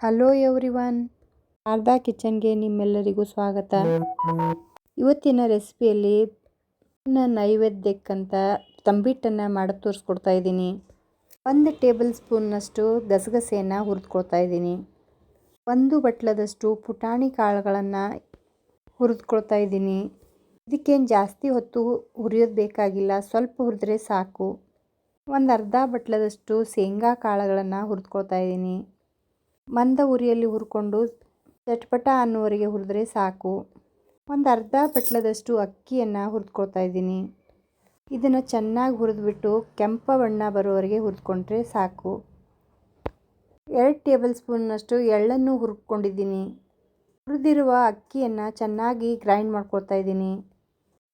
Hello everyone Sharada ಕಿಚನ್ಗೆ ನಿಮ್ಮೆಲ್ಲರಿಗೂ ಸ್ವಾಗತ. ಇವತ್ತಿನ ರೆಸಿಪಿಯಲ್ಲಿ ನೈವೇದ್ಯಕ್ಕಂತ ತಂಬಿಟ್ಟನ್ನು ಮಾಡಿ ತೋರಿಸ್ಕೊಡ್ತಾ ಇದ್ದೀನಿ. ಒಂದು ಟೇಬಲ್ ಸ್ಪೂನ್ನಷ್ಟು ಗಸಗಸೆಯನ್ನು ಹುರಿದ್ಕೊಳ್ತಾ ಇದ್ದೀನಿ. ಒಂದು ಬಟ್ಲದಷ್ಟು ಪುಟಾಣಿ ಕಾಳುಗಳನ್ನು ಹುರಿದ್ಕೊಳ್ತಾ ಇದ್ದೀನಿ. ಇದಕ್ಕೇನು ಜಾಸ್ತಿ ಹೊತ್ತು ಹುರಿಯೋದು ಬೇಕಾಗಿಲ್ಲ, ಸ್ವಲ್ಪ ಹುರಿದ್ರೆ ಸಾಕು. ಒಂದು ಅರ್ಧ ಬಟ್ಲದಷ್ಟು ಶೇಂಗಾ ಕಾಳುಗಳನ್ನು ಹುರಿದ್ಕೊಳ್ತಾ ಇದ್ದೀನಿ. ಮಂದ ಉರಿಯಲ್ಲಿ ಹುರ್ಕೊಂಡು ಚಟ್ಪಟ ಅನ್ನೋವರೆಗೆ ಹುರಿದ್ರೆ ಸಾಕು. ಒಂದು ಅರ್ಧ ಪಟ್ಲದಷ್ಟು ಅಕ್ಕಿಯನ್ನು ಹುರಿದ್ಕೊಳ್ತಾ ಇದ್ದೀನಿ. ಇದನ್ನು ಚೆನ್ನಾಗಿ ಹುರಿದ್ಬಿಟ್ಟು ಕೆಂಪ ಬಣ್ಣ ಬರೋವರೆಗೆ ಹುರಿದ್ಕೊಂಡ್ರೆ ಸಾಕು. ಎರಡು ಟೇಬಲ್ ಸ್ಪೂನ್ನಷ್ಟು ಎಳ್ಳನ್ನು ಹುರ್ಕೊಂಡಿದ್ದೀನಿ ಹುರಿದಿರುವ ಅಕ್ಕಿಯನ್ನು ಚೆನ್ನಾಗಿ ಗ್ರೈಂಡ್ ಮಾಡ್ಕೊಳ್ತಾ ಇದ್ದೀನಿ.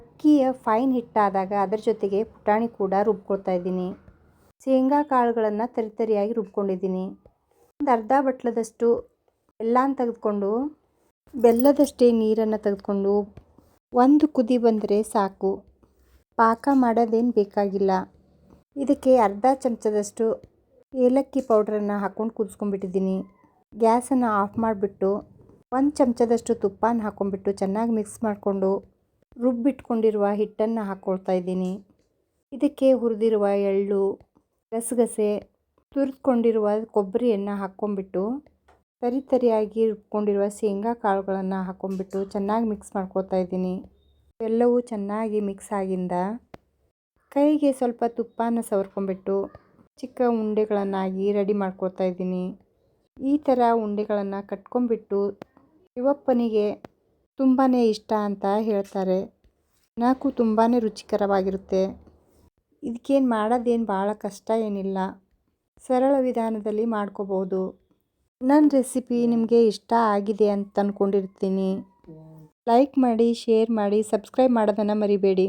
ಅಕ್ಕಿಯ ಫೈನ್ ಹಿಟ್ಟಾದಾಗ ಅದರ ಜೊತೆಗೆ ಪುಟಾಣಿ ಕೂಡ ರುಬ್ಕೊಳ್ತಾ ಇದ್ದೀನಿ. ಶೇಂಗಾ ಕಾಳುಗಳನ್ನು ತರಿತರಿಯಾಗಿ ರುಬ್ಕೊಂಡಿದ್ದೀನಿ. ಒಂದು ಅರ್ಧ ಬಟ್ಲದಷ್ಟು ಬೆಲ್ಲನ ತೆಗೆದುಕೊಂಡು, ಬೆಲ್ಲದಷ್ಟೇ ನೀರನ್ನು ತೆಗೆದುಕೊಂಡು ಒಂದು ಕುದಿ ಬಂದರೆ ಸಾಕು. ಪಾಕ ಮಾಡೋದೇನು ಬೇಕಾಗಿಲ್ಲ. ಇದಕ್ಕೆ ಅರ್ಧ ಚಮಚದಷ್ಟು ಏಲಕ್ಕಿ ಪೌಡ್ರನ್ನು ಹಾಕ್ಕೊಂಡು ಕುದಿಸ್ಕೊಂಡ್ಬಿಟ್ಟಿದ್ದೀನಿ. ಗ್ಯಾಸನ್ನು ಆಫ್ ಮಾಡಿಬಿಟ್ಟು ಒಂದು ಚಮಚದಷ್ಟು ತುಪ್ಪನ ಹಾಕ್ಕೊಂಡ್ಬಿಟ್ಟು ಚೆನ್ನಾಗಿ ಮಿಕ್ಸ್ ಮಾಡಿಕೊಂಡು ರುಬ್ಬಿಟ್ಕೊಂಡಿರುವ ಹಿಟ್ಟನ್ನು ಹಾಕ್ಕೊಳ್ತಾ ಇದ್ದೀನಿ. ಇದಕ್ಕೆ ಹುರಿದಿರುವ ಎಳ್ಳು, ಗಸಗಸೆ ತುರಿದ್ಕೊಂಡಿರುವ ಕೊಬ್ಬರಿಯನ್ನು ಹಾಕ್ಕೊಂಬಿಟ್ಟು ತರಿ ತರಿಯಾಗಿ ರುಬ್ಕೊಂಡಿರುವ ಶೇಂಗಾ ಕಾಳುಗಳನ್ನು ಹಾಕ್ಕೊಂಬಿಟ್ಟು ಚೆನ್ನಾಗಿ ಮಿಕ್ಸ್ ಮಾಡ್ಕೊಳ್ತಾ ಇದ್ದೀನಿ. ಎಲ್ಲವೂ ಚೆನ್ನಾಗಿ ಮಿಕ್ಸ್ ಆಗಿಂದ ಕೈಗೆ ಸ್ವಲ್ಪ ತುಪ್ಪನ ಸವರ್ಕೊಂಬಿಟ್ಟು ಚಿಕ್ಕ ಉಂಡೆಗಳನ್ನಾಗಿ ರೆಡಿ ಮಾಡ್ಕೊಳ್ತಾ ಇದ್ದೀನಿ. ಈ ಥರ ಉಂಡೆಗಳನ್ನು ಕಟ್ಕೊಂಡ್ಬಿಟ್ಟು ಯುವಪ್ಪನಿಗೆ ತುಂಬಾ ಇಷ್ಟ ಅಂತ ಹೇಳ್ತಾರೆ. ನಾಲ್ಕು ತುಂಬಾ ರುಚಿಕರವಾಗಿರುತ್ತೆ. ಇದಕ್ಕೇನು ಮಾಡೋದೇನು ಭಾಳ ಕಷ್ಟ ಏನಿಲ್ಲ. ಸರಳ ವಿಧಾನದಲ್ಲಿ ಮಾಡ್ಕೋಬೋದು. ನನ್ನ ರೆಸಿಪಿ ನಿಮಗೆ ಇಷ್ಟ ಆಗಿದೆ ಅಂತ ಅಂದ್ಕೊಂಡಿರ್ತೀನಿ ಲೈಕ್ ಮಾಡಿ, ಶೇರ್ ಮಾಡಿ, ಸಬ್ಸ್ಕ್ರೈಬ್ ಮಾಡೋದನ್ನು ಮರಿಬೇಡಿ.